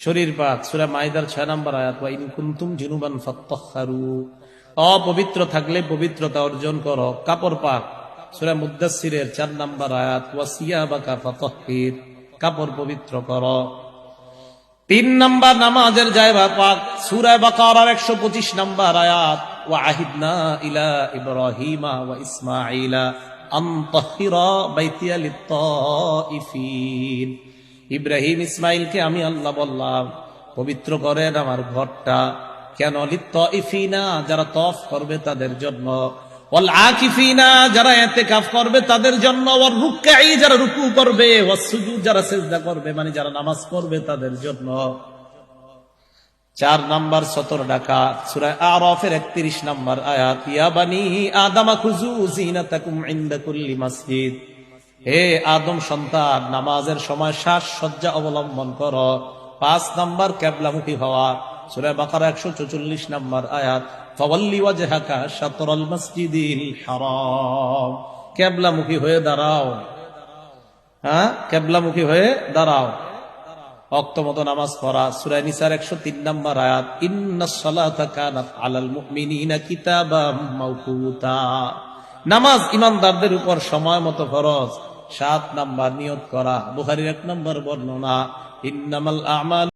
শরীর পাক, সুরা মাইদার ছয় নম্বর আয়াত, ওয়া ইন কুনতুম জুনুবান ফাত্তাহহারু অপবিত্র থাকলে পবিত্রতা অর্জন করো। কাপড় পাক, সুরা মুদাসসিরের চার নম্বর আয়াত, ওয়া সিয়াবাকা ফাতাহহির। কাপড় পবিত্র করো। তিন নম্বর নামাজের জায়গা পাক সুরায় বাকারার একশো পঁচিশ নম্বর আয়াত ও আহিদনা ইলা ইব্রাহিমা ওয়া ইসমাইলা আন্তহিরা বাইতিয়া লিত্তাইফিন। ইব্রাহিম ইসমাইলকে আমি আল্লাহ বললাম, পবিত্র করেন আমার ঘরটা। কেন? লিত্তাইফিনা যারা তফ করবে তাদের জন্য। যারা করবে রুক্কাই যারা করবে। মানে যারা নামাজ পড়বে তাদের জন্য। চার নাম্বার সতর আরফের একত্রিশ নাম্বার আয়াত আদামা খুজু জিনাতাকুম ইনদা কুল্লি মসজিদ। হে আদম সন্তান, নামাজের সময় শ্বাস সজ্জা অবলম্বন করো। পাঁচ নাম্বার ক্যাবলামুখী হওয়া। সুরায় বাকার একশো চৌচল্লিশ নাম্বার আয়াত, ফওয়াল্লি ওয়াজহাকা শাতরাল মসজিদিল হারাম। ক্যাবলামুখী হয়ে দাঁড়াও। হ্যাঁ? ক্যাবলামুখী হয়ে দাঁড়াও। অক্ত নামাজ পড়া। সুরায় নিসার একশো তিন নম্বর আয়াত, ইন্না সালাতা কানাত আলাল মুমিনিনা কিতাবাম মাওকুতা। নামাজ ইমানদারদের উপর সময় মতো ফরজ। সাত নাম্বার নিয়ত করা। বুহারির এক নম্বর বর্ণনা ইন্নামাল আমাল